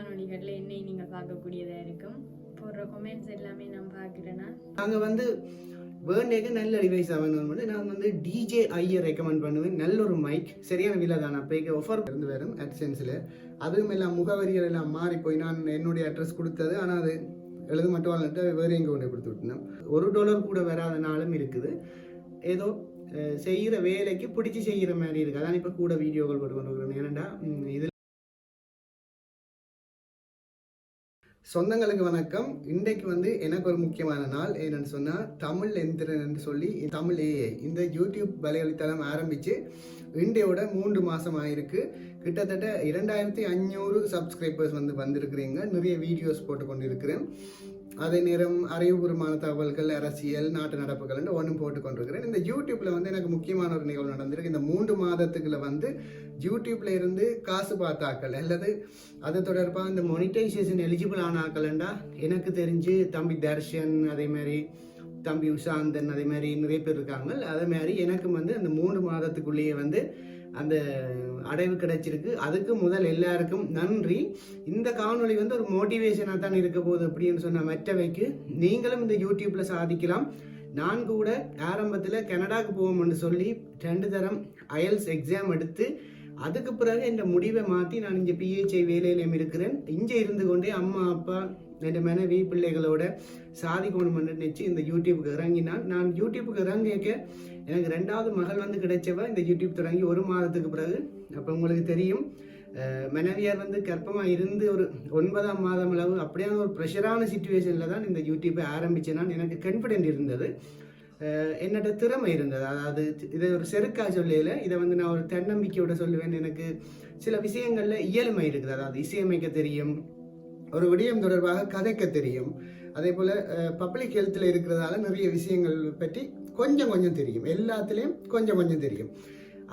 காணொளிகளில் என்னை நீங்கள் பார்க்கக்கூடியதாக இருக்கும். போடுற கொமெண்ட்ஸ் எல்லாமே நான் பார்க்குறேன்னா நாங்கள் வந்து பேர்டேக்கு நல்ல டிவைஸ் ஆகணும் வந்து நான் வந்து டிஜே ஐயை ரெக்கமெண்ட் பண்ணுவேன். நல்ல ஒரு மைக் சரியான விலை தான். அப்போக்கு ஆஃபர் இருந்து வரும் அட்சென்ஸில் அதுவும் எல்லாம் முகவரிகள் எல்லாம் மாறி போய் நான் என்னுடைய அட்ரஸ் கொடுத்தது. ஆனால் அது எழுது மட்டும் வந்துட்டு வேறு எங்கே கொண்டு கொடுத்து விட்டேன் ஒரு டாலர் கூட வராத நாளும் இருக்குது. ஏதோ செய்கிற வேலைக்கு பிடிச்சி செய்கிற மாதிரி இருக்குது. அதான் இப்போ கூட வீடியோக்கள் போட்டு கொண்டு இருக்கிறேன் ஏன்னா இதில் சொந்தங்களுக்கு வணக்கம். இன்றைக்கு வந்து எனக்கு ஒரு முக்கியமான நாள். என்னென்னு சொன்னால் தமிழ் எந்திரன் என்று சொல்லி தமிழ் ஏஐ இந்த யூடியூப் வலைவழித்தளம் ஆரம்பித்து இந்தியோட மூன்று மாதம் ஆயிருக்கு. கிட்டத்தட்ட இரண்டாயிரத்தி அஞ்சூறு சப்ஸ்கிரைபர்ஸ் வந்து வந்திருக்கிறீங்க. நிறைய வீடியோஸ் போட்டு கொண்டு இருக்கிறேன் அதே நேரம் அறிவுபூர்வமான தகவல்கள் அரசியல் நாட்டு நடப்புகள் ஒன்றும் போட்டு கொண்டிருக்கிறேன். இந்த யூடியூப்ல வந்து எனக்கு முக்கியமான ஒரு நிகழ்வு நடந்திருக்கு. இந்த மூன்று மாதத்துக்குள்ள வந்து யூடியூப்ல இருந்து காசு பார்த்தாக்கள் அல்லது அது தொடர்பாக இந்த மொனிட்டைசேஷன் எலிஜிபிள் ஆன எனக்கு தெரிஞ்சு தம்பி தர்ஷன் அதே மாதிரி தம்பி உஷாந்தன் அதே மாதிரி நிறைய பேர் இருக்காங்க. அதே மாதிரி எனக்கும் வந்து அந்த மூன்று மாதத்துக்குள்ளேயே வந்து அந்த அடைவு கிடைச்சிருக்கு. அதுக்கு முதல் எல்லாருக்கும் நன்றி. இந்த காணொளி வந்து ஒரு மோட்டிவேஷனாக தான் இருக்க போகுது அப்படின்னு சொன்ன மற்றவைக்கு நீங்களும் இந்த யூடியூப்பில் சாதிக்கலாம். நான் கூட ஆரம்பத்தில் கனடாவுக்கு போவோம்னு சொல்லி ரெண்டு தரம் அயல்ஸ் எக்ஸாம் எடுத்து அதுக்கு பிறகு இந்த முடிவை மாற்றி நான் இங்கே பிஹெச்ஐ வேலையிலையும் இருக்கிறேன். இங்கே இருந்து கொண்டே அம்மா அப்பா என் மனைவி பிள்ளைகளோட சாதிக்கணும்னு நினச்சி இந்த யூடியூப்புக்கு இறங்கினான் நான் யூடியூப்புக்கு இறங்கிக்க எனக்கு ரெண்டாவது மகள் வந்து கிடைச்சவ இந்த யூடியூப் தொடங்கி ஒரு மாதத்துக்கு பிறகு. அப்போ உங்களுக்கு தெரியும் மனைவியார் வந்து கர்ப்பமாக இருந்து ஒரு ஒன்பதாம் மாதம் அளவு அப்படியான ஒரு ப்ரெஷரான சுச்சுவேஷனில் தான் இந்த யூடியூப்பை ஆரம்பித்தேன் நான் எனக்கு கான்ஃபிடென்ட் இருந்தது. என்னோட திறமை இருந்தது. அதாவது இதை ஒரு செருக்கா சொல்லல இதை வந்து நான் ஒரு தன்னம்பிக்கையோட சொல்லுவேன் எனக்கு சில விஷயங்களில் இயலுமை இருக்குது. அதாவது இசையமைக்க தெரியும் ஒரு விடயம் தொடர்பாக கதைக்க தெரியும். அதே போல் பப்ளிக் ஹெல்த்தில் இருக்கிறதால நிறைய விஷயங்கள் பற்றி கொஞ்சம் கொஞ்சம் தெரியும். எல்லாத்துலேயும் கொஞ்சம் கொஞ்சம் தெரியும்.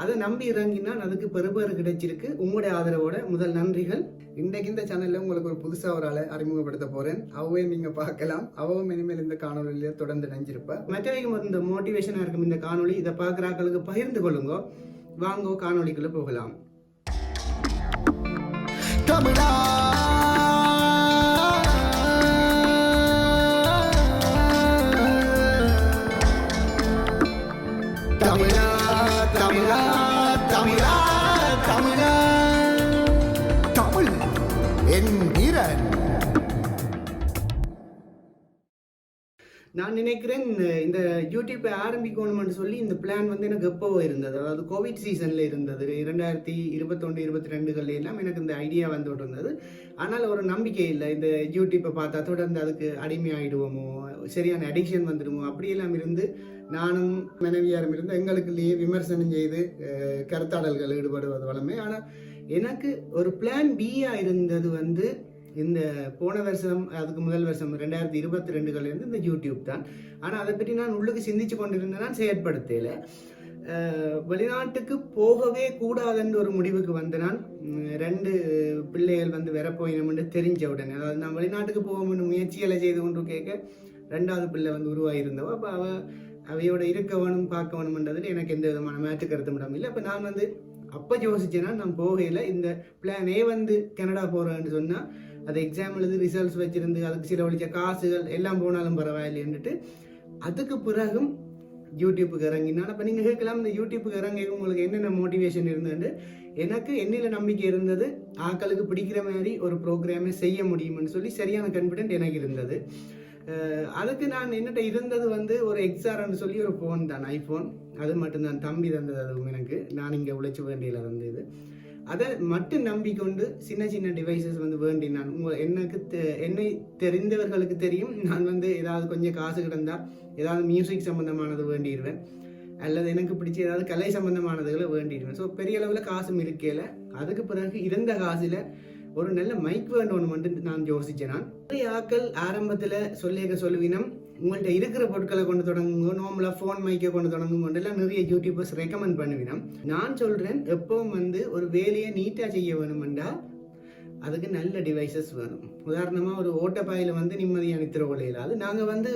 அதை நம்பி இறங்கினால் அதுக்கு பெறுபேறு கிடைச்சிருக்கு. உங்களுடைய ஆதரவோட முதல் நன்றிகள். இன்றைக்கு இந்த சேனலில் உங்களுக்கு ஒரு புதுசாக ஒரு ஆளை அறிமுகப்படுத்த போகிறேன் அவையும் நீங்கள் பார்க்கலாம். அவவும் இனிமேல் இந்த காணொலியில் தொடர்ந்து நினைஞ்சிருப்பா மற்றவைக்கு இந்த மோட்டிவேஷனாக இருக்கும் இந்த காணொளி. இதை பார்க்குறாக்களுக்கு பகிர்ந்து கொள்ளுங்கோ. வாங்கோ காணொலிக்குள்ளே போகலாம். தமிழா நான் நினைக்கிறேன் இந்த யூடியூப்பை ஆரம்பிக்கணும்னு சொல்லி இந்த பிளான் வந்து எனக்கு எப்போ இருந்தது? அதாவது கோவிட் சீசனில் இருந்தது. இரண்டாயிரத்தி இருபத்தொன்று இருபத்தி ரெண்டுகள் எல்லாம் எனக்கு இந்த ஐடியா வந்துட்டு இருந்தது. ஆனால் ஒரு நம்பிக்கை இல்லை. இந்த யூடியூப்பை பார்த்தா தொடர்ந்து அதுக்கு அடிமையாயிடுவோமோ? சரியான அடிக்ஷன் வந்துடுமோ? அப்படியெல்லாம் இருந்து நானும் மனைவியாரும் இருந்து எங்களுக்குள்ளேயே விமர்சனம் செய்து கருத்தாடல்கள் ஈடுபடுவது வளமே ஆனால் எனக்கு ஒரு பிளான் பியாக இருந்தது வந்து இந்த போன வருஷம் அதுக்கு முதல் வருஷம் ரெண்டாயிரத்தி இருபத்தி ரெண்டுகள்லேருந்து இந்த யூடியூப் தான். ஆனால் அதை பற்றி நான் உள்ளுக்கு சிந்திச்சு கொண்டிருந்தேன் நான் செயற்படுத்தல. வெளிநாட்டுக்கு போகவே கூடாதுன்ற ஒரு முடிவுக்கு வந்து நான். ரெண்டு பிள்ளைகள் வந்து வரப்போயினம்னு தெரிஞ்ச உடனே. அதாவது நான் வெளிநாட்டுக்கு போகணும்னு முயற்சிகளை செய்து கொண்டு கேட்க ரெண்டாவது பிள்ளை வந்து உருவாகியிருந்தவோ அப்போ அவ அவையோட இருக்க வேணும் பார்க்க வேணும்ன்றதுல எனக்கு எந்த விதமான மாற்று கருத்துமிடம் இல்லை. அப்போ நான் வந்து அப்போ யோசிச்சேன்னா நான் போகையில் இந்த பிளான் ஏ வந்து கனடா போகிறேன்னு சொன்னால் அது எக்ஸாம் எழுதி ரிசல்ட்ஸ் வச்சிருந்து அதுக்கு செலவழிச்ச காசுகள் எல்லாம் போனாலும் பரவாயில்லைன்ட்டு அதுக்கு பிறகும் யூடியூப்புக்கு இறங்கினால இப்போ நீங்கள் கேட்கலாம் இந்த யூடியூப்புக்கு இறங்கி உங்களுக்கு என்னென்ன மோட்டிவேஷன் இருந்தது எனக்கு என்னில் நம்பிக்கை இருந்தது ஆக்களுக்கு பிடிக்கிற மாதிரி ஒரு ப்ரோக்ராமே செய்ய முடியும்னு சொல்லி சரியான கான்ஃபிடென்ட் எனக்கு இருந்தது. அதுக்கு நான் என்னட்ட இருந்தது வந்து ஒரு எக்ஸ்ஆர்னு சொல்லி ஒரு ஃபோன் தான் ஐஃபோன் அது மட்டும்தான் தம்பி தந்தது அதுவும் எனக்கு. நான் இங்கே உழைச்ச வேண்டியில் வந்தது. அதை மட்டும் நம்பிக்கொண்டு சின்ன சின்ன டிவைசஸ் வந்து வேண்டி நான் உங்கள் எனக்கு தெ- என்னை தெரிந்தவர்களுக்கு தெரியும். நான் வந்து ஏதாவது கொஞ்சம் காசு கிடந்தால் ஏதாவது மியூசிக் சம்மந்தமானது வேண்டிடுவேன். அல்லது எனக்கு பிடிச்ச ஏதாவது கலை சம்பந்தமானதுகளை வேண்டிடுவேன். ஸோ பெரிய அளவில் காசும் இருக்கையில் அதுக்கு பிறகு இருந்த காசில் ஒரு நல்ல மைக் வேணும் மட்டும் நான் யோசிச்சேன் நான். நிறைய ஆக்கள் ஆரம்பத்தில் சொல்லியிருக்க சொல்லுவினம் உங்கள்கிட்ட இருக்கிற பொருட்களை கொண்டு தொடங்குங்க நார்மலாக ஃபோன் மைக்கை கொண்டு தொடங்குங்க எல்லாம் நிறைய யூடியூபர்ஸ் ரெக்கமெண்ட் பண்ணுவினம். நான் சொல்கிறேன் எப்பவும் வந்து ஒரு வேலையை நீட்டாக செய்ய வேணுமெண்டா அதுக்கு நல்ல டிவைசஸ் வேணும். உதாரணமாக ஒரு ஓட்டப்பாயில் வந்து நிம்மதியாக நித்திர கொள்ளையில் அது நாங்கள் வந்து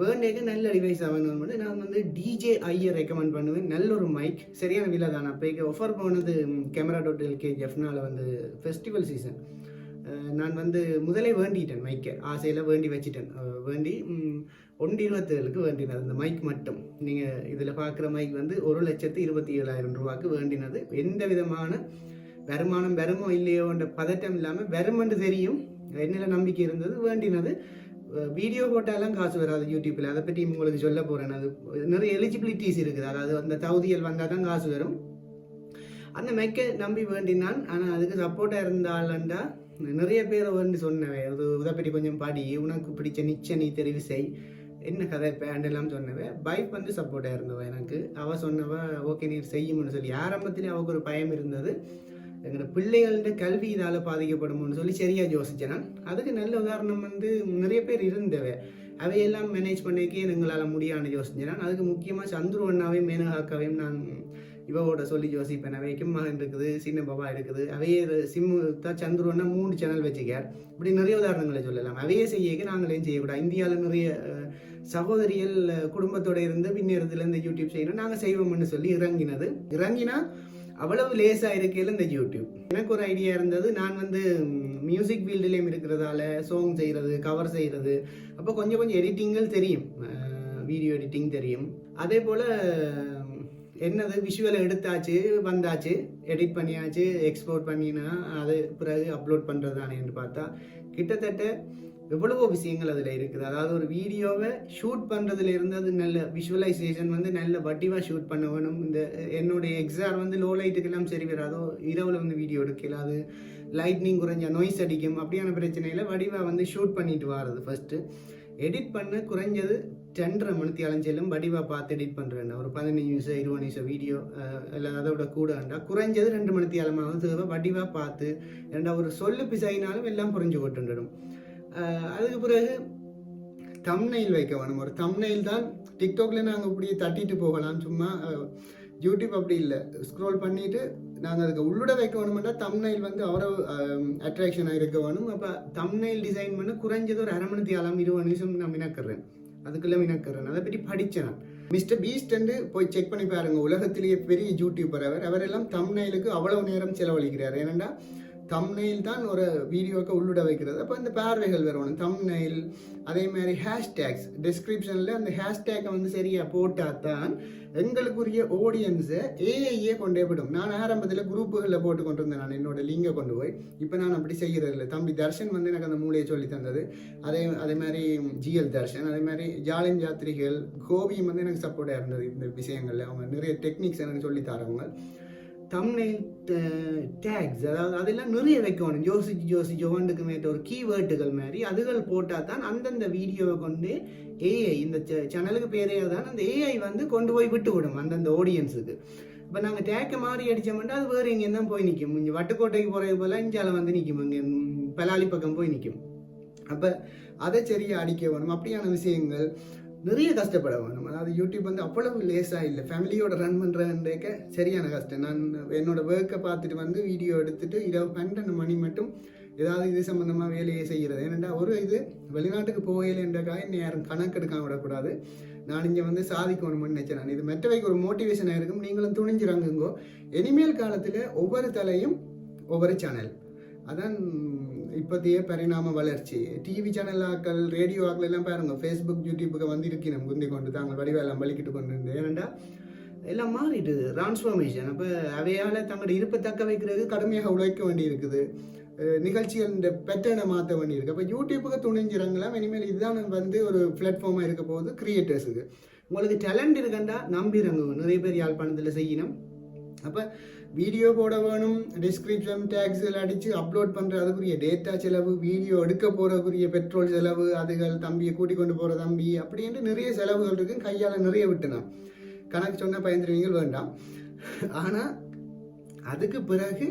வேண்டேக்கு நல்ல டிவைஸ் வேணும்னு நான் வந்து டிஜே ஐயை ரெக்கமெண்ட் பண்ணுவேன். நல்ல ஒரு மைக் சரியான விலை தான். நான் இப்போ ஆஃபர் போனது கேமரா டாட் எல்கேஜிஎஃப்னால வந்து ஃபெஸ்டிவல் சீசன் நான் வந்து முதலே வேண்டிட்டேன் மைக்கை ஆசையில் வேண்டி வச்சிட்டேன். வேண்டி ஒன்று இருபத்தேழுக்கு வேண்டினது. இந்த மைக் மட்டும். நீங்கள் இதில் பார்க்குற மைக் வந்து ஒரு லட்சத்து இருபத்தி ஏழாயிரம் ரூபாய்க்கு வேண்டினது. எந்த விதமான வருமானம் வருமோ இல்லையோன்ற பதட்டம் இல்லாமல் வருமென்று தெரியும். என்னில் நம்பிக்கை இருந்தது வேண்டினது. வீடியோ போட்டாலும் காசு வராது யூடியூப்பில். அதை பற்றி உங்களுக்கு சொல்ல போகிறேன் அது நிறைய எலிஜிபிலிட்டிஸ் இருக்குது. அதாவது அந்த தகுதிகள் வந்தால் தான் காசு வரும். அந்த மெக்க நம்பி வேண்டினான். ஆனால் அதுக்கு சப்போர்ட்டாக இருந்தாலண்டா நிறைய பேரை வந்து சொன்னவன். அது இதை பற்றி கொஞ்சம் பாடி. உனக்கு பிடிச்ச நிச்ச நீ தெரிவு செய். என்ன கதை பேண்ட் எல்லாம் சொன்னவ பைக் வந்து சப்போர்ட்டாக இருந்தவன் எனக்கு. அவள் சொன்னவ ஓகே நீ செய்யும்னு சொல்லி. ஆரம்பத்திலே அவளுக்கு ஒரு பயம் இருந்தது. எங்களோட பிள்ளைகளோட கல்வி இதால் பாதிக்கப்படும்னு சொல்லி சரியாக யோசித்தேன் நான். அதுக்கு நல்ல உதாரணம் வந்து நிறைய பேர் இருந்தவை அவையெல்லாம் மேனேஜ் பண்ணிக்கே எங்களால் முடியான்னு யோசிச்சேன் நான். அதுக்கு முக்கியமாக சந்துரு அண்ணாவையும் மேனகாக்காவையும் நான் இவவோட சொல்லி யோசிப்பேன். அவைக்கும் மகன் இருக்குது சின்ன பாபா இருக்குது. அவையே சிம்மு தான் சந்துரு அண்ணா மூணு சேனல் வச்சுக்கார் இப்படி நிறைய உதாரணங்களை சொல்லலாம். அவையே செய்யக்கு நாங்களே செய்யக்கூடாது. இந்தியாவில் நிறைய அஹ், சகோதரிகள் குடும்பத்தோட இருந்து பின்னேறதுலேருந்து இந்த யூடியூப் செய்யணும். நாங்கள் செய்வோம்னு சொல்லி இறங்கினது. இறங்கினா அவ்வளவு லேசாக இருக்கையில் இந்த யூடியூப். எனக்கு ஒரு ஐடியா இருந்தது. நான் வந்து மியூசிக் ஃபீல்டுலேயும் இருக்கிறதால சாங் செய்கிறது கவர் செய்கிறது அப்போ கொஞ்சம் கொஞ்சம் எடிட்டிங்கள் தெரியும். வீடியோ எடிட்டிங் தெரியும். அதே போல் என்னது விஷுவலை எடுத்தாச்சு வந்தாச்சு எடிட் பண்ணியாச்சு எக்ஸ்போர்ட் பண்ணினா அது பிறகு அப்லோட் பண்ணுறது தானேன்னு பார்த்தா கிட்டத்தட்ட எவ்வளவோ விஷயங்கள் அதில் இருக்குது. அதாவது ஒரு வீடியோவை ஷூட் பண்ணுறதுல இருந்து அது நல்ல விஷுவலைசேஷன் வந்து நல்ல வட்டிவாக ஷூட் பண்ண வேணும். இந்த என்னுடைய எக்ஸார் வந்து லோ லைட்டுக்கெல்லாம் சரி வராதோ. இரவில் வந்து வீடியோ எடுக்கல. அது லைட்னிங் குறைஞ்ச நோய்ஸ் அடிக்கும். அப்படியான பிரச்சனையில் வடிவாக வந்து ஷூட் பண்ணிட்டு வர்றது ஃபஸ்ட்டு எடிட் பண்ண குறைஞ்சது ரெண்டரை மணித்தி அலைஞ்சலும் வடிவாக பார்த்து எடிட் பண்ணுறேன் ஒரு பதினஞ்சு நிமிஷம் இருபது நிமிஷம் வீடியோ இல்லை அதோட கூட வேண்டா குறைஞ்சது ரெண்டு மணித்தி அலமாவது தேவை வடிவாக பார்த்து ரெண்டா ஒரு சொல்லு பிசைனாலும் எல்லாம் புரிஞ்சு கொட்டுடும் அதுக்கு பிறகு தம்னைல் வைக்க வேணும். ஒரு தம்னைல் தான் டிக்டாக்ல நாங்கள் இப்படி தட்டிட்டு போகலாம். சும்மா யூடியூப் அப்படி இல்லை. ஸ்க்ரோல் பண்ணிட்டு நாங்கள் அதுக்கு உள்ளுட வைக்க வேணும்னா தம்னைல் வந்து அவரோ அட்ராக்ஷனாக இருக்க வேணும். அப்போ தம்னைல் டிசைன் பண்ண குறைஞ்சது ஒரு அரை மணி ஆளாம் இருபது நிமிஷம் நான் மினக்கிறேன். அதுக்குள்ளே மினக்கிறேன். அதை பற்றி படித்தேன் நான். மிஸ்டர் பீஸ்ட் போய் செக் பண்ணி பாருங்க. உலகத்திலேயே பெரிய யூடியூபர் அவர். அவரெல்லாம் தம்னைலுக்கு அவ்வளவு நேரம் செலவழிக்கிறார். ஏனெண்டா தம்னெயில் தான் ஒரு வீடியோவுக்கு உள்ளிட வைக்கிறது. அப்போ இந்த பார்வைகள் வரணும் தம்னெயில் அதே மாதிரி ஹேஷ்டேக்ஸ் டிஸ்கிரிப்ஷனில் அந்த ஹேஷ்டேக்கை வந்து சரியாக போட்டால் தான் எங்களுக்குரிய ஓடியன்ஸை ஏஐயே கொண்டே விடும். நான் ஆரம்பத்தில் குரூப்புகளில் போட்டு கொண்டு வந்தேன் நான் என்னோட லிங்கை கொண்டு போய். இப்போ நான் அப்படி செய்கிறது இல்லை. தம்பி தர்ஷன் வந்து எனக்கு அந்த மூலையை சொல்லி தந்தது. அதே அதே மாதிரி ஜிஎல் தர்ஷன் அதே மாதிரி ஜாலின் யாத்திரிகள் கோபியும் வந்து எனக்கு சப்போர்ட்டாக இருந்தது. இந்த விஷயங்களில் அவங்க நிறைய டெக்னிக்ஸ் எனக்கு சொல்லி தரவங்க. தம்னைல் டேக்ஸ் uh, அதாவது அதெல்லாம் நிறைய வைக்கணும். யோசிச்சு யோசிச்சு ஒவ்வொன்றுக்கு மேட்ட ஒரு கீவேர்டுகள் மாதிரி அதுகள் போட்டால் தான் அந்தந்த வீடியோவை கொண்டு ஏஐ இந்த சேனலுக்கு பேரே தான் அந்த ஏஐ வந்து கொண்டு போய் விட்டு விடும் அந்தந்த ஆடியன்ஸுக்கு இப்போ நாங்கள் டேக்கை மாறி அடித்தோம்னா அது வேறு எங்கேயும் தான் போய் நிற்கும். இங்கே வட்டுக்கோட்டைக்கு போகிறது போல் இஞ்சால வந்து நிற்கும். இங்கே பலாலி பக்கம் போய் நிற்கும். அப்போ அதை சரியாக அடிக்க வேணும். அப்படியான விஷயங்கள் நிறைய கஷ்டப்பட நம்ம. அதாவது யூடியூப் வந்து அவ்வளவு லேஸாக இல்லை. ஃபேமிலியோட ரன் பண்ணுறதுன்றக்க சரியான கஷ்டம். நான் என்னோட ஒர்க்கை பார்த்துட்டு வந்து வீடியோ எடுத்துட்டு இரவு பன்னெண்டு மணி மட்டும் ஏதாவது இது சம்மந்தமாக வேலையை செய்கிறது ஏனெண்டா ஒரு இது வெளிநாட்டுக்கு போகலைன்றக்காக இன்னும் யாரும் கணக்கெடுக்காம விடக்கூடாது. நான் இங்கே வந்து சாதிக்கணும்னு நினைச்சேன் நான். இது மெட்டவைக்கு ஒரு மோட்டிவேஷனாக இருக்கும். நீங்களும் துணிஞ்சிறாங்கங்கோ. இனிமேல் காலத்தில் ஒவ்வொரு தலையும் ஒவ்வொரு சேனல் அதான் இப்போதைய பரிணாம வளர்ச்சி. டிவி சேனலாக்கள் ரேடியோ ஆக்கள் எல்லாம் பாருங்கள் ஃபேஸ்புக் யூடியூபுக்கு வந்து இருக்கணும் குந்தி கொண்டு தாங்கள் வடிவெல்லாம் வலிக்கிட்டு கொண்டு இருந்து ஏனண்டா எல்லாம் மாறிடுது டிரான்ஸ்ஃபார்மேஷன் அப்போ அவையால் தங்களோட இருப்பை தக்க வைக்கிறது கடுமையாக உழைக்க வேண்டி இருக்குது நிகழ்ச்சிகள் இந்த பேட்டர்னை மாற்ற வேண்டியிருக்கு. அப்போ யூடியூப்புக்கு துணிஞ்சிறங்கலாம். இனிமேல் இதுதான் வந்து ஒரு பிளாட்ஃபார்மாக இருக்க போகுது கிரியேட்டர்ஸுக்கு உங்களுக்கு டேலண்ட் இருக்கண்டா நம்பிடுங்க நிறைய பேர் யாழ்ப்பாணத்தில் செய்யணும். அப்போ வீடியோ போட வேணும் டிஸ்கிரிப்ஷன் எல்லாம் அடித்து அப்லோட் பண்ணுற அதுக்குரிய டேட்டா செலவு வீடியோ எடுக்க போகிறக்குரிய பெட்ரோல் செலவு அதுகள் தம்பியை கூட்டிக் கொண்டு போகிற தம்பி அப்படின்ட்டு நிறைய செலவுகள் இருக்கு. கையால் நிறைய விட்டுனான் கணக்கு சொன்னால் பயந்துருவீங்க வேண்டாம். ஆனால் அதுக்கு பிறகு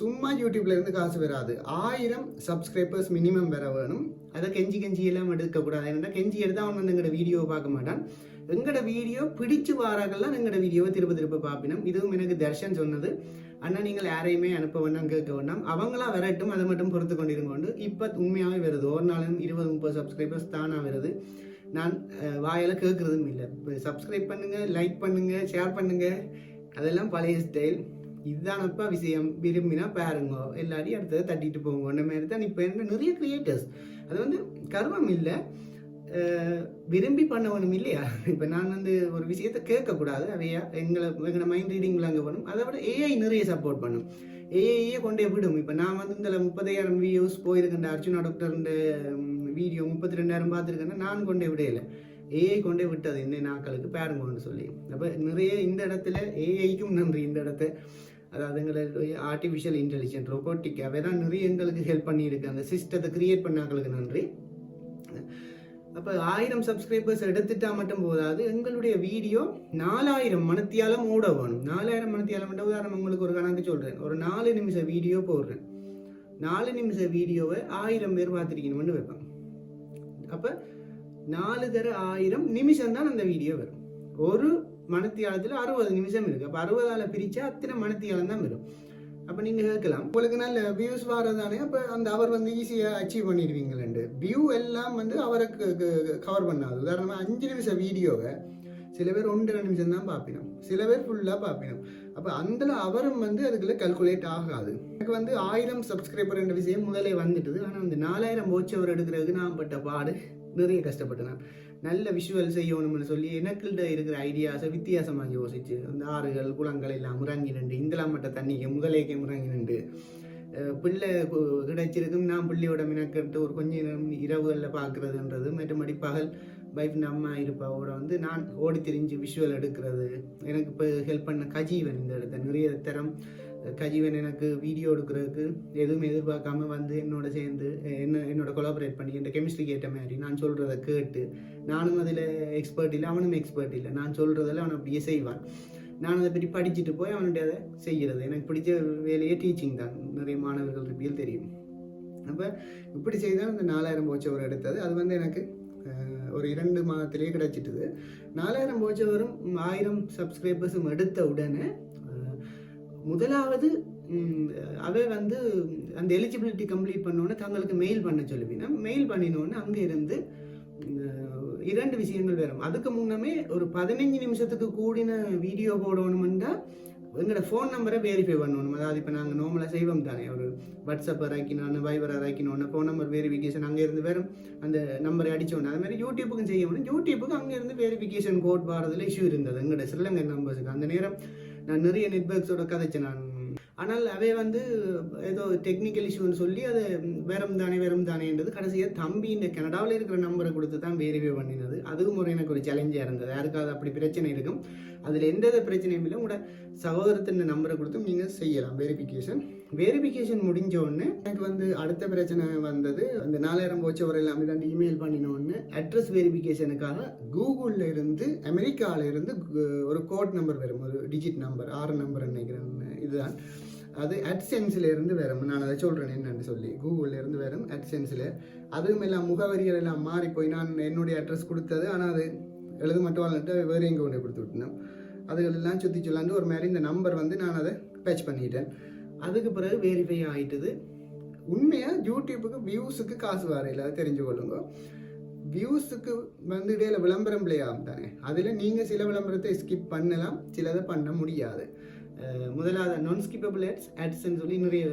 சும்மா யூடியூப்ல இருந்து காசு வராது. ஆயிரம் சப்ஸ்கிரைபர்ஸ் மினிமம் வர வேணும். அதை கெஞ்சி கெஞ்சி எல்லாம் எடுக்கக்கூடாது ஏன்னா கெஞ்சி எடுத்தால் அவன் வந்து எங்களோட வீடியோவை பார்க்க மாட்டான். எங்களோட வீடியோ பிடிச்சு வாராங்கள்லாம் எங்களோட வீடியோவை திரும்ப திரும்ப பார்ப்பினோம் இதுவும் எனக்கு தர்ஷன் சொன்னது. அண்ணா நீங்கள் யாரையுமே அனுப்ப வேண்டாம் கேட்க வேண்டாம். அவங்களா வரட்டும் அதை மட்டும் பொறுத்து கொண்டிருங்க கொண்டு இப்போ உண்மையாகவே வருது. ஒரு நாளும் இருபது முப்பது சப்ஸ்கிரைபர்ஸ் தானாக வருது. நான் வாயால் கேட்குறதும் இல்லை. இப்போ சப்ஸ்கிரைப் பண்ணுங்கள் லைக் பண்ணுங்கள் ஷேர் பண்ணுங்கள் அதெல்லாம் பழைய ஸ்டைல் இதுதானப்பா விஷயம். விரும்பினா பாருங்க. எல்லாரையும் அடுத்தது தட்டிட்டு போங்க அந்த மாதிரி தான் இப்போ என்ன நிறைய கிரியேட்டர்ஸ் அது வந்து கர்வம் இல்லை. விரும்பி பண்ணவனும் இல்லையா? இப்போ நான் வந்து ஒரு விஷயத்தை கேட்கக்கூடாது. அவையா எங்களை எங்களை மைண்ட் ரீடிங்கில் அங்கே பண்ணும் அதை விட ஏஐ நிறைய சப்போர்ட் பண்ணும். ஏஐயே கொண்டே விடும். இப்போ நான் வந்து இந்த முப்பதாயிரம் வியூஸ் போயிருக்கேன் அர்ஜுனா டாக்டர்ன்ற வீடியோ முப்பத்தி ரெண்டாயிரம் பார்த்துருக்கேன்னா நான் கொண்டே விடையில ஏஐ கொண்டே விட்டது. இந்த நாட்களுக்கு பேருங்கன்னு சொல்லி. அப்போ நிறைய இந்த இடத்துல ஏஐக்கும் நன்றி. இந்த இடத்த அதாவது எங்களுக்கு ஆர்டிஃபிஷியல் இன்டெலிஜென்ட் ரொபோட்டிக் அவை தான் நிறைய எங்களுக்கு ஹெல்ப் பண்ணியிருக்கு. அந்த சிஸ்டத்தை கிரியேட் பண்ணாக்களுக்கு நன்றி. அப்போ ஆயிரம் சப்ஸ்கிரைபர்ஸ் எடுத்துட்டா மட்டும் போதாது. எங்களுடைய வீடியோ நாலாயிரம் மணத்தியாலம் ஓட வேணும். நாலாயிரம் மணத்தியாலம் உதாரணம் உங்களுக்கு ஒரு கணக்கு சொல்கிறேன் ஒரு நாலு நிமிஷம் வீடியோ போடுறேன். நாலு நிமிஷம் வீடியோவை ஆயிரம் பேர் பார்த்துருக்கணும்னு வைப்பேன். அப்போ நாலு தர ஆயிரம் நிமிஷம் தான் அந்த வீடியோ வரும். ஒரு மனத்தியாலத்தில் அறுபது நிமிஷம் இருக்கு. அப்போ அறுபதால பிரிச்சா அத்தனை மனத்தியாலம் தான் வரும். அப்போ நீங்கள் கேட்கலாம். உங்களுக்கு நல்ல வியூஸ் வர்றதானே அப்போ அந்த அவர் வந்து ஈஸியாக அச்சீவ் பண்ணிடுவீங்களே பண்ணிடுவீங்களேண்டு வியூ எல்லாம் வந்து அவரை கவர் பண்ணாது. உதாரணமாக அஞ்சு நிமிஷம் வீடியோவை சில பேர் ஒன்றரை நிமிஷம் தான் பார்ப்பினோம். சில பேர் ஃபுல்லாக பார்ப்பினோம். அப்போ அந்தல அவரும் வந்து அதுக்குள்ளே கல்குலேட் ஆகாது. எனக்கு வந்து ஆயிரம் சப்ஸ்கிரைபர் என்ற விஷயம் முதலே வந்துட்டது. ஆனால் அந்த நாலாயிரம் போச்சு அவர் எடுக்கிறதுக்கு நான் பட்ட பாடு நிறைய கஷ்டப்பட்டேன் நான். நல்ல விஷுவல் செய்யணும்னு சொல்லி எனக்குள்ட இருக்கிற ஐடியாஸை வித்தியாசமாக யோசிச்சு அந்த ஆறுகள் குளங்கள் எல்லாம் முறங்கி நின்று இந்தலாம் மட்ட தண்ணிக்கு முதலேக்கே முறங்கி நின்று பிள்ளை கிடைச்சிருக்கும். நான் பிள்ளையோட மினக்கட்டு ஒரு கொஞ்ச நேரம் இரவுகளில் பார்க்குறதுன்றது மற்றபடி பகல் வைஃப் நம்ம இருப்பாவோட வந்து நான் ஓடி திரிஞ்சு விஷுவல் எடுக்கிறது. எனக்கு இப்போ ஹெல்ப் பண்ண கஜீவன் இந்த இடத்த நிறைய தரம். கஜீவன் எனக்கு வீடியோ எடுக்கிறதுக்கு எதுவும் எதிர்பார்க்காம வந்து என்னோட சேர்ந்து என்ன என்னோட கொலாபரேட் பண்ணி என் கெமிஸ்ட்ரிக்கு ஏற்ற மாதிரி நான் சொல்கிறத கேட்டு நானும் அதில் எக்ஸ்பர்ட் இல்லை அவனும் எக்ஸ்பர்ட் இல்லை. நான் சொல்கிறதில் அவன் அப்படியே செய்வான். நான் அதை பற்றி படிச்சுட்டு போய் அவனுடைய அதை செய்கிறது. எனக்கு பிடிச்ச வேலையே டீச்சிங் தான். நிறைய மாணவர்கள் இருப்பியல் தெரியும். அப்போ இப்படி செய்தால் அந்த நாலாயிரம் போச்சவர் எடுத்தது. அது வந்து எனக்கு ஒரு இரண்டு மாதத்திலேயே கிடச்சிட்டுது. நாலாயிரம் போச்சவரும் ஆயிரம் சப்ஸ்கிரைபர்ஸும் எடுத்த உடனே முதலாவது அவை வந்து அந்த எலிஜிபிலிட்டி கம்ப்ளீட் பண்ணோன்னே தங்களுக்கு மெயில் பண்ண சொல்லுவீங்க மெயில் பண்ணினோன்னு அங்கே இருந்து இரண்டு விஷயங்கள் வரும் அதுக்கு முன்னமே ஒரு பதினஞ்சு நிமிஷத்துக்கு கூடின வீடியோ போடணுமெண்டா எங்களோட ஃபோன் நம்பரை வெரிஃபை பண்ணணும். அதாவது இப்போ நாங்கள் நார்மலாக செய்வோம் தானே. ஒரு வாட்ஸ்அப் இறக்கினோன்னு வைபர் இறக்கினோன்னு ஃபோன் நம்பர் வெரிஃபிகேஷன் அங்கேருந்து வெறும் அந்த நம்பரை அடித்தோன்னு அது மாதிரி யூடியூப்புக்கும் செய்யணும் யூடியூப்புக்கு அங்கேருந்து வெரிஃபிகேஷன் கோட் வரதுல இஷ்யூ இருந்தது. எங்களோட ஸ்ரீலங்கை நம்பர்ஸுக்கு அந்த நேரம் நான் நிறைய நெட்ஒர்க்ஸோட கதைச்சேன். நான் ஆனால் அவை வந்து ஏதோ டெக்னிக்கல் இஷ்யூன்னு சொல்லி அது வெறும் தானே வெறும் தானேன்றது கடைசியாக தம்பி இந்த கனடாவில் இருக்கிற நம்பரை கொடுத்து தான் வேரிஃபை பண்ணினது. அதுவும் ஒரு எனக்கு ஒரு சேலஞ்சாக இருந்தது. யாருக்காவது அப்படி பிரச்சனை இருக்கும். அதில் எந்த பிரச்சனையும் இல்லை. உங்களோட சகோதரத்தின் நம்பரை கொடுத்து நீங்கள் செய்யலாம். வெரிஃபிகேஷன் வெரிஃபிகேஷன் முடிஞ்ச உடனே எனக்கு வந்து அடுத்த பிரச்சனை வந்தது. அந்த நாலாயிரம் போச்சு ஒரு எல்லாமே தான் இமெயில் உடனே அட்ரஸ் வெரிஃபிகேஷனுக்காக கூகுளில் இருந்து அமெரிக்காவில் இருந்து ஒரு கோட் நம்பர் வரும். ஒரு டிஜிட் நம்பர் ஆறு நம்பர் நினைக்கிறேன். இதுதான். அது அட்சென்ஸில் இருந்து வரும். நான் அதை சொல்கிறேன் என்னன்னு சொல்லி. கூகுளில் இருந்து வரும் அட்சென்ஸில் அதுவும் எல்லாம் முகவரிகள் எல்லாம் மாறி போய் நான் என்னுடைய அட்ரஸ் கொடுத்தது. ஆனால் அது எழுத மட்டும் வரலன்ட்டு வேறு எங்கே கொண்டு கொடுத்து விட்டேன் அதுகளெல்லாம் சுற்றி சொல்லாண்டு ஒரு மாதிரி இந்த நம்பர் வந்து நான் அதை பேட்ச் பண்ணிட்டேன். அதுக்கு பிறகு வெரிஃபை ஆகிட்டது உண்மையாக யூடியூப்புக்கு வியூஸுக்கு காசு வரையில் அதை தெரிஞ்சு கொள்ளுங்க. வியூஸுக்கு வந்து இடையில விளம்பரம் பிளே ஆகும் தானே? அதில் நீங்கள் சில விளம்பரத்தை ஸ்கிப் பண்ணலாம் சிலதை பண்ண முடியாது. முதலாவது நான் ஸ்கிப்பபிள் ஆட்ஸ் ஆட்ஸ்ன்னு சொல்லி நிறைய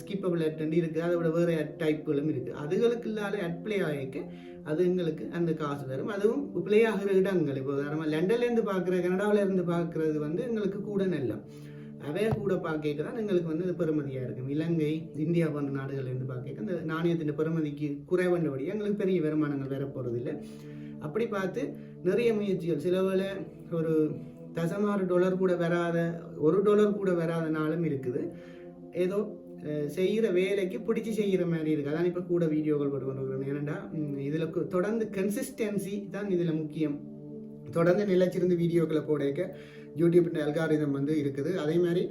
ஸ்கிப்பபிள் ஆட் இருக்குது அதை விட வேறு ஆட் டைப்புகளும் இருக்குது அதுகளுக்கு இல்லாத ஆட் ப்ளே ஆகிக்க அது எங்களுக்கு அந்த காசு வரும் அதுவும் ப்ளே ஆகிற இடங்கள். இப்போ உதாரணமாக லண்டன்லேருந்து பார்க்குற கனடாவிலேருந்து பார்க்குறது வந்து எங்களுக்கு கூட நல்லம் அவே கூட பார்க்க தான் எங்களுக்கு வந்து அது பெருமதியாக இருக்கும் இலங்கை இந்தியா போன்ற நாடுகள்லேருந்து பார்க்க அந்த நாணயத்தின் பெருமதிக்கு குறைவண்டபடி எங்களுக்கு பெரிய வருமானங்கள் வேறு போகிறது இல்லை அப்படி பார்த்து நிறைய முயற்சிகள். சிலவில் ஒரு தசமாறு டாலர் கூட வராத ஒரு டாலர் கூட வராத நாளும் இருக்குது. ஏதோ செய்கிற வேலைக்கு பிடிச்சி செய்கிற மாதிரி இருக்குது அதான் இப்போ கூட வீடியோக்கள் போட்டு கொண்டு வருகிறேன் இதில் தொடர்ந்து கன்சிஸ்டன்சி தான் இதில் முக்கியம். தொடர்ந்து நிலைச்சிருந்து வீடியோக்களை போடைக்க யூடியூப்ன்ற அல்காரிதம் வந்து இருக்குது. அதே மாதிரி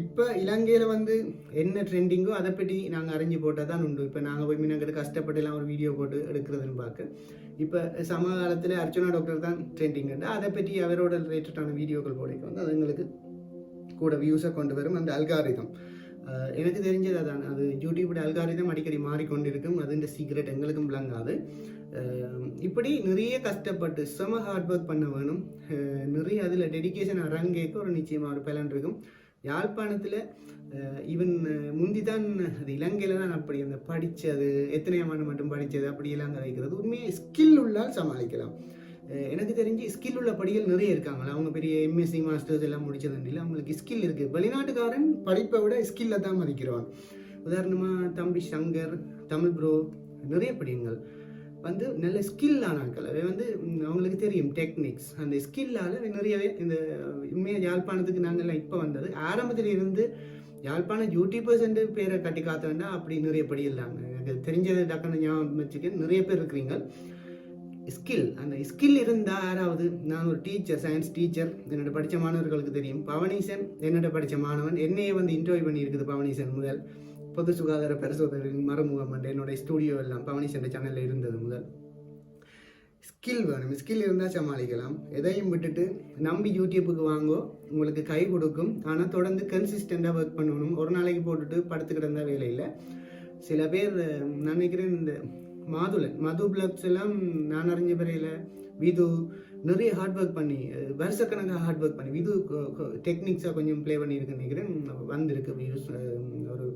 இப்போ இலங்கையில் வந்து என்ன ட்ரெண்டிங்கோ அதை பற்றி நாங்கள் அறிஞ்சு போட்டால் தான் உண்டு. இப்போ நாங்கள் போய் மீனங்கிட்ட கஷ்டப்பட்டு எல்லாம் ஒரு வீடியோ போட்டு எடுக்கிறதுன்னு பார்க்க. இப்போ சமகாலத்தில் அர்ச்சனா டாக்டர் தான் ட்ரெண்டிங் அதை பற்றி அவரோட ரிலேட்டடான வீடியோக்கள் போடைக்கு வந்து அது எங்களுக்கு கூட வியூஸை கொண்டு வரும். அந்த அல்காரிதம் எனக்கு தெரிஞ்சது அதான். அது யூடியூபோட அல்காரிதம் அடிக்கடி மாறிக்கொண்டிருக்கும். அதுன்ற சீக்ரெட் எங்களுக்கும் விளங்காது. இப்படி நிறைய கஷ்டப்பட்டு செம ஹார்ட் ஒர்க் பண்ண வேணும். நிறைய அதில் டெடிகேஷன் அரங்கேக்க ஒரு நிச்சயமாக ஒரு பலன் இருக்கும். யாழ்ப்பாணத்தில் ஈவன் முந்தி தான் அது இலங்கையில் தான் அப்படி அந்த படித்தது எத்தனை ஆண்டு மட்டும் படித்தது அப்படியெல்லாம் அந்த உண்மையாக ஸ்கில் உள்ளால் சமாளிக்கலாம். எனக்கு தெரிஞ்சு ஸ்கில் உள்ள படிகள் நிறைய இருக்காங்களா அவங்க பெரிய எம்எஸ்சி மாஸ்டர்ஸ் எல்லாம் முடிச்சது இல்லை அவங்களுக்கு ஸ்கில் இருக்குது வெளிநாட்டுக்காரன் படிப்பை விட ஸ்கில்லை தான் மதிக்கிறான் உதாரணமாக தம்பி சங்கர் தமிழ் ப்ரோ நிறைய படியுங்கள் வந்து நல்ல ஸ்கில்லான ஆட்கள். அவை வந்து அவங்களுக்கு தெரியும் டெக்னிக்ஸ் அந்த ஸ்கில்லால் நிறையவே இந்த உண்மையாக யாழ்ப்பாணத்துக்கு நாங்கள்லாம் இப்போ வந்தது. ஆரம்பத்தில் இருந்து யாழ்ப்பாணம் யூடியூபர்ஸ் என்று பேரை கட்டி காத்த வேண்டாம் அப்படி நிறைய படி இல்லாங்க. எனக்கு தெரிஞ்சது டக்குன்னு ஞாபகம் வச்சுக்க நிறைய பேர் இருக்கிறீங்க. ஸ்கில் அந்த ஸ்கில் இருந்தால் யாராவது நான் ஒரு டீச்சர் சயின்ஸ் டீச்சர் என்னோட படித்த மாணவர்களுக்கு தெரியும். பவனீசன் என்னோட படித்த மாணவன் என்னையே வந்து இன்டர்வியூ பண்ணியிருக்குது பவனீசன் முதல். பொது சுகாதார பரிசோதனை மறுமுகம் என்ற என்னோட ஸ்டூடியோ எல்லாம் சென்ற சேனலில் இருந்தது முதல். ஸ்கில் வேணும். ஸ்கில் இருந்தால் சமாளிக்கலாம். எதையும் விட்டுட்டு நம்பி யூடியூப்புக்கு வாங்கோ. உங்களுக்கு கை கொடுக்கும். ஆனால் தொடர்ந்து கன்சிஸ்டண்ட்டாக ஒர்க் பண்ணணும். ஒரு நாளைக்கு போட்டுட்டு படுத்து கிடந்தா வேலை இல்லை. சில பேர் நான் நினைக்கிறேன் இந்த மாதுளன் மது பிளக்ஸ் எல்லாம் நான் அறிஞ்ச பிறையில் விது நிறைய ஹார்ட் ஒர்க் பண்ணி வருஷக்கணக்காக ஹார்ட் ஒர்க் பண்ணி விது டெக்னிக்ஸாக கொஞ்சம் ப்ளே பண்ணியிருக்குன்னு நினைக்கிறேன். வந்திருக்கு ஒரு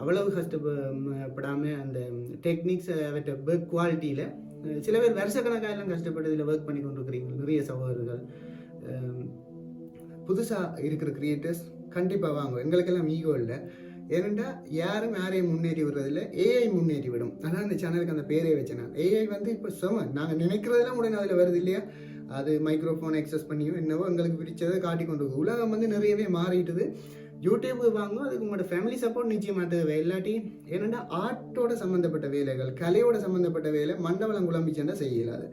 அவ்வளவு கஷ்டப்படாமல் அந்த டெக்னிக்ஸ் அவற்ற ஒர்க் குவாலிட்டியில் சில பேர் வருஷக்கணக்காக எல்லாம் கஷ்டப்பட்டு இதில் ஒர்க் பண்ணி கொண்டிருக்கிறீங்க நிறைய சகோதரர்கள். புதுசாக இருக்கிற கிரியேட்டர்ஸ் கண்டிப்பாக வாங்க எங்களுக்கெல்லாம் ஈகோ இல்லை. ஏனெண்டா யாரும் யாரையும் முன்னேறி விடுறதில்ல ஏஐ முன்னேறி விடும். அதான் அந்த சேனலுக்கு அந்த பேரே வச்சேன் நான். ஏஐ வந்து இப்போ சும நாங்கள் நினைக்கிறதெல்லாம் உடனே அதில் வருது இல்லையா? அது மைக்ரோஃபோன் எக்ஸஸ் பண்ணியோ என்னவோ எங்களுக்கு பிடிச்சதை காட்டி கொண்டு உலகம் வந்து நிறையவே மாறிட்டுது. யூடியூப்பு வாங்க அதுக்கு உங்களோட ஃபேமிலி சப்போர்ட் நிச்சயமாக தேவை. இல்லாட்டி ஏன்னா ஆர்ட்டோட சம்மந்தப்பட்ட வேலைகள் கலையோட சம்மந்தப்பட்ட வேலை மண்டபலம் குழம்பிச்சேன்னா செய்யலாது.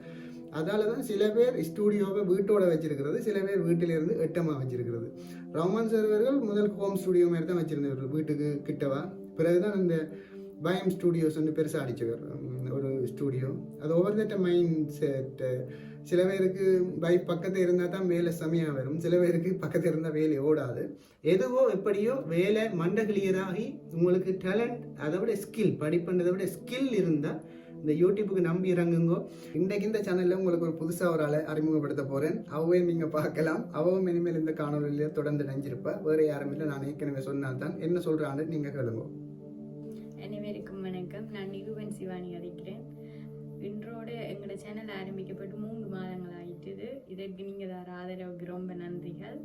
அதால தான் சில பேர் ஸ்டூடியோவை வீட்டோட வச்சிருக்கிறது சில பேர் வீட்டிலிருந்து எட்டமாக வச்சிருக்கிறது. ரோமன் சர்வர்கள் முதல் ஹோம் ஸ்டூடியோ மாதிரி தான் வச்சிருந்தவர் வீட்டுக்கு கிட்டவா? பிறகுதான் இந்த பயம் ஸ்டூடியோஸ் வந்து பெருசாக அடிச்சவர் ஸ்டூடியோ அது ஓவர் தட்ட மைண்ட் செட் சில பேருக்கு பை பக்கத்தில் இருந்தால் தான் வேலை செமையாக வரும். சில பேருக்கு பக்கத்தில் இருந்தால் வேலை ஓடாது. எதுவோ எப்படியோ வேலை மண்ட கிளியராகி உங்களுக்கு டேலண்ட் அதை விட ஸ்கில் படிப்புன்றதை விட ஸ்கில் இருந்தால் இந்த யூடியூப்புக்கு நம்பி இறங்குங்கோ. இன்றைக்கு இந்த சேனலில் உங்களுக்கு ஒரு புதுசாக ஒரு ஆளை அறிமுகப்படுத்த போகிறேன் அவவே நீங்கள் பார்க்கலாம். அவவும் இனிமேல் இந்த காணொலியில் தொடர்ந்து நினைஞ்சிருப்பா வேறு யாரும் இல்லை. நான் ஏற்கனவே சொன்னால் என்ன சொல்கிறான்னு நீங்கள் கேளுங்க. அனைவருக்கும் வணக்கம். நான் நிகுவன் சிவானி அழைக்கிறேன். இன்றோடு எங்களோட சேனல் ஆரம்பிக்கப்பட்டு மூன்று மாதங்கள் ஆயிட்டுது. இதற்கு நீங்கள் தர ஆதரவுக்கு ரொம்ப நன்றிகள்.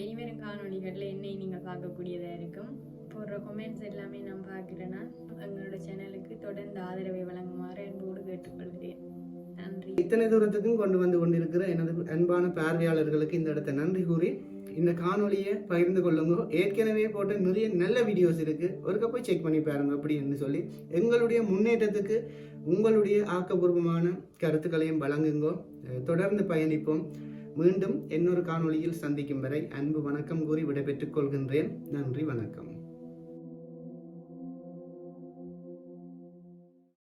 இனிவரும் காணொளிகளில் என்னை நீங்கள் பார்க்கக்கூடியதாக இருக்கும். போடுற கொமெண்ட்ஸ் எல்லாமே நான் பார்க்குறேன்னா எங்களோட சேனலுக்கு தொடர்ந்து ஆதரவை வழங்குமாறு அன்போடு கேட்டுக்கொள்கிறேன். நன்றி. இத்தனை தூரத்துக்கும் கொண்டு வந்து கொண்டிருக்கிற எனது அன்பான பார்வையாளர்களுக்கு இந்த இடத்த நன்றி கூறி இந்த காணொலியை பகிர்ந்து கொள்ளுங்க. ஏற்கனவே போட்ட நிறைய நல்ல வீடியோஸ் இருக்கு. ஒருக்க போய் செக் பண்ணி பாருங்க அப்படின்னு சொல்லி. எங்களுடைய முன்னேற்றத்துக்கு உங்களுடைய ஆக்கப்பூர்வமான கருத்துக்களையும் வழங்குங்கோ. தொடர்ந்து பயணிப்போம். மீண்டும் இன்னொரு காணொளியில் சந்திக்கும் வரை அன்பு வணக்கம் கூறி விடைபெற்றுக் கொள்கின்றேன். நன்றி வணக்கம்.